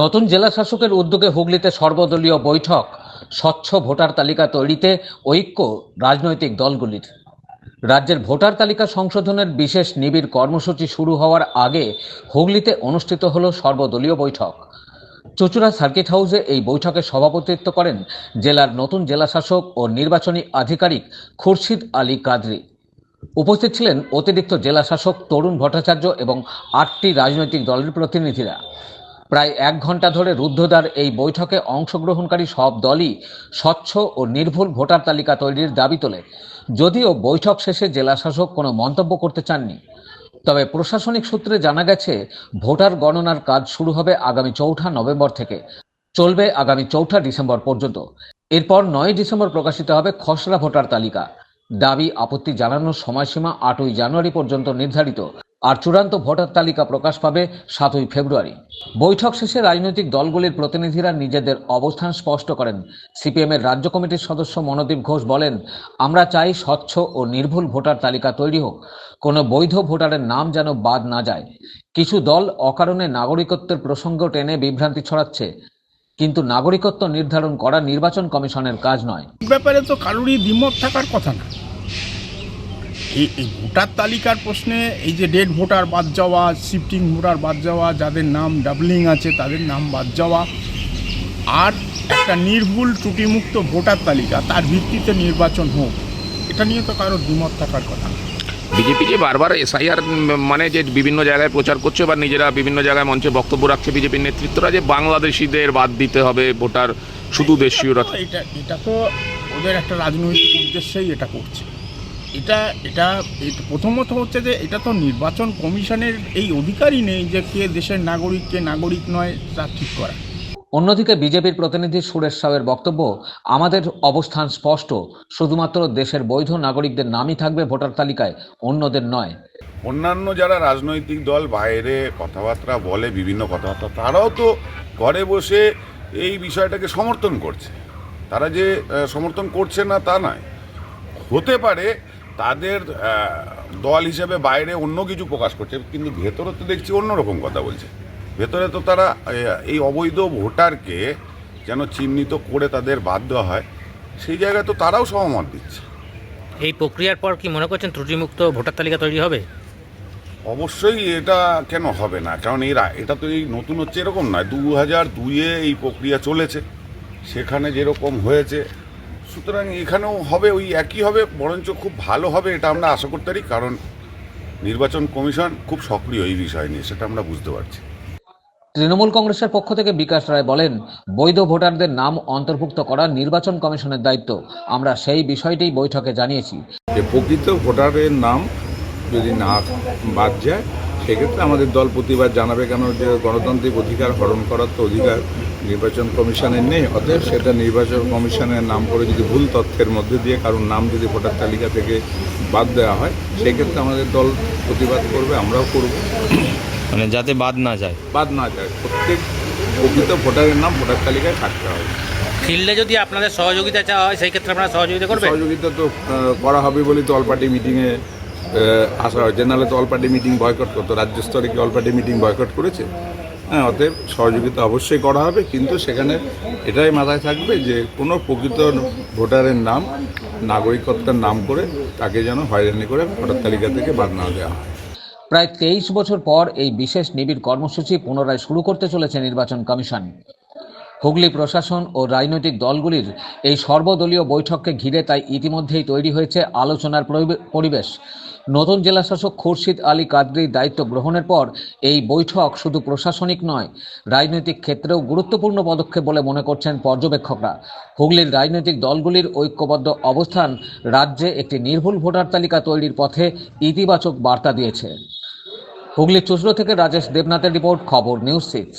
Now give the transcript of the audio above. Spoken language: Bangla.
নতুন জেলা শাসকের উদ্যোগে হুগলিতে সর্বদলীয় বৈঠক। স্বচ্ছ ভোটার তালিকা তৈরিতে ঐক্য রাজনৈতিক দলগুলির। রাজ্যের ভোটার তালিকা সংশোধনের বিশেষ নিবিড় কর্মসূচি শুরু হওয়ার আগে হুগলিতে অনুষ্ঠিত হল সর্বদলীয় বৈঠক। চুচুড়া সার্কিট হাউসে এই বৈঠকে সভাপতিত্ব করেন জেলার নতুন জেলা শাসক ও নির্বাচনী আধিকারিক খুরশিদ আলী কাদরি। উপস্থিত ছিলেন অতিরিক্ত জেলা শাসক তরুণ ভট্টাচার্য এবং আটটি রাজনৈতিক দলের প্রতিনিধিরা। প্রায় এক ঘণ্টা ধরে রুদ্ধদ্বার এই বৈঠকে অংশগ্রহণকারী সব দলই স্বচ্ছ ও নির্ভুল ভোটার তালিকা তৈরির দাবি তোলে। যদিও বৈঠক শেষে জেলাশাসক কোনো মন্তব্য করতে চাননি। তবে প্রশাসনিক সূত্রে জানা গেছে, ভোটার গণনার কাজ শুরু হবে আগামী চৌঠা নভেম্বর থেকে। চলবে আগামী চৌঠা ডিসেম্বর পর্যন্ত। এরপর নয় ডিসেম্বর প্রকাশিত হবে খসড়া ভোটার তালিকা। দাবি আপত্তি জানানোর সময়সীমা আটই জানুয়ারি পর্যন্ত নির্ধারিত। আর চূড়ান্ত ভোটার তালিকা প্রকাশ পাবে সাতই ফেব্রুয়ারি। বৈঠক শেষে রাজনৈতিক দলগুলির প্রতিনিধিরা নিজেদের অবস্থান স্পষ্ট করেন। সিপিএমের রাজ্য কমিটির সদস্য মনোদীপ ঘোষ বলেন, আমরা চাই স্বচ্ছ ও নির্ভুল ভোটার তালিকা তৈরি হোক। কোনো বৈধ ভোটারের নাম যেন বাদ না যায়। কিছু দল অকারণে নাগরিকত্বের প্রসঙ্গ টেনে বিভ্রান্তি ছড়াচ্ছে। কিন্তু নাগরিকত্ব নির্ধারণ করা নির্বাচন কমিশনের কাজ নয়। ব্যাপারে তো কারোরই দ্বিমত থাকার কথা না। এই এই ভোটার তালিকার প্রশ্নে এই যে ডেড ভোটার বাদ যাওয়া শিফটিং ভোটার বাদ যাওয়া যাদের নাম ডাবলিং আছে তাদের নাম বাদ যাওয়া আর একটা নির্ভুল ত্রুটিমুক্ত ভোটার তালিকা তার ভিত্তিতে নির্বাচন হোক এটা নিয়ে তো কারোর দ্বিমত থাকার কথা বিজেপি যে বারবার এসআইআর মানে যে বিভিন্ন জায়গায় প্রচার করছে বা নিজেরা বিভিন্ন জায়গায় মঞ্চে বক্তব্য রাখছে বিজেপির নেতৃত্বরা যে বাংলাদেশিদের বাদ দিতে হবে ভোটার শুধু দেশীয়রা এটা এটা তো ওদের একটা রাজনৈতিক উদ্দেশ্যেই এটা করছে। এটা এটা এটা প্রথমত হচ্ছে যে এটা তো নির্বাচন কমিশনের এই অধিকারই নেই যে কে দেশের নাগরিক কে নাগরিক নয় তা ঠিক করা। অন্যদিকে বিজেপির প্রতিনিধি সুরেশ সাউয়ের বক্তব্য আমাদের অবস্থান স্পষ্ট শুধুমাত্র দেশের বৈধ নাগরিকদের নামই থাকবে ভোটার তালিকায় অন্যদের নয়। অন্যান্য যারা রাজনৈতিক দল বাইরে কথাবার্তা বলে বিভিন্ন কথাবার্তা তারাও তো ঘরে বসে এই বিষয়টাকে সমর্থন করছে। তারা যে সমর্থন করছে না তা নয়। হতে পারে তাদের দল হিসেবে বাইরে অন্য কিছু প্রকাশ করছে কিন্তু ভেতরে তো দেখছি অন্যরকম কথা বলছে। ভেতরে তো তারা এই অবৈধ ভোটারকে যেন চিহ্নিত করে তাদের বাদ দেওয়া হয় সেই জায়গায় তো তারাও সহমত দিচ্ছে। এই প্রক্রিয়ার পর কি মনে করছেন ত্রুটিমুক্ত ভোটার তালিকা তৈরি হবে? অবশ্যই এটা কেন হবে না? কারণ এরা এটা তো এই নতুন হচ্ছে এরকম নয়। দু হাজার দুইয়ে এই প্রক্রিয়া চলেছে। সেখানে যেরকম হয়েছে সুতরাং এখানেও হবে ওই একই হবে বরঞ্চ খুব ভালো হবে এটা আমরা আশা করতে পারি কারণ নির্বাচন কমিশন খুব সক্রিয় এই বিষয় নিয়ে সেটা আমরা বুঝতে পারছি। তৃণমূল কংগ্রেসের পক্ষ থেকে বিকাশ রায় বলেন বৈধ ভোটারদের নাম অন্তর্ভুক্ত করা নির্বাচন কমিশনের দায়িত্ব। আমরা সেই বিষয়টি বৈঠকে জানিয়েছি। যে প্রকৃত ভোটারের নাম যদি না বাদ যায় সেক্ষেত্রে আমাদের দল প্রতিবাদ জানাবে কেন? যে গণতান্ত্রিক অধিকার হরণ করার তো অধিকার নির্বাচন কমিশনের নেই অতএব সেটা নির্বাচন কমিশনের নাম করে যদি ভুল তথ্যের মধ্যে দিয়ে কারোর নাম যদি ভোটার তালিকা থেকে বাদ দেওয়া হয় সেক্ষেত্রে আমাদের দল প্রতিবাদ করবে আমরাও করব। মানে যাতে বাদ না যায়। বাদ না যায় প্রত্যেক প্রকৃত ভোটারের নাম ভোটার তালিকায় থাকতে হবে। ফিল্ডে যদি আপনাদের সহযোগিতা চাওয়া হয় সেই ক্ষেত্রে আপনারা সহযোগিতা করবেন? সহযোগিতা তো করা হবে বলেই তো অল পার্টি মিটিংয়ে আসা হয়েছে নাহলে তো অল পার্টি মিটিং বয়কট করতো রাজ্য স্তরে কি অল পার্টি মিটিং বয়কট করেছে? হ্যাঁ অতএব সহযোগিতা অবশ্যই করা হবে, কিন্তু সেখানে এটাই মাথায় থাকবে যে কোনো প্রকৃত ভোটারের নাম, নাগরিকত্বের নাম করে তাকে যেন হয়রানি করে ভোটার তালিকা থেকে বাদ না দেওয়া হয়। প্রায় তেইশ বছর পর এই বিশেষ নিবিড় কর্মসূচি পুনরায় শুরু করতে চলেছে নির্বাচন কমিশন। হুগলি প্রশাসন ও রাজনৈতিক দলগুলির এই সর্বদলীয় বৈঠককে ঘিরে তাই ইতিমধ্যেই তৈরি হয়েছে আলোচনার পরিবেশ। নতুন জেলাশাসক খুরশিদ আলী কাদরির দায়িত্ব গ্রহণের পর এই বৈঠক শুধু প্রশাসনিক নয়, রাজনৈতিক ক্ষেত্রেও গুরুত্বপূর্ণ পদক্ষেপ বলে মনে করছেন পর্যবেক্ষকরা। হুগলির রাজনৈতিক দলগুলির ঐক্যবদ্ধ অবস্থান রাজ্যে একটি নির্ভুল ভোটার তালিকা তৈরির পথে ইতিবাচক বার্তা দিয়েছে। হুগলি চুচড়ো থেকে রাজেশ দেবনাথের রিপোর্ট, খবর, নিউজ সিক্স।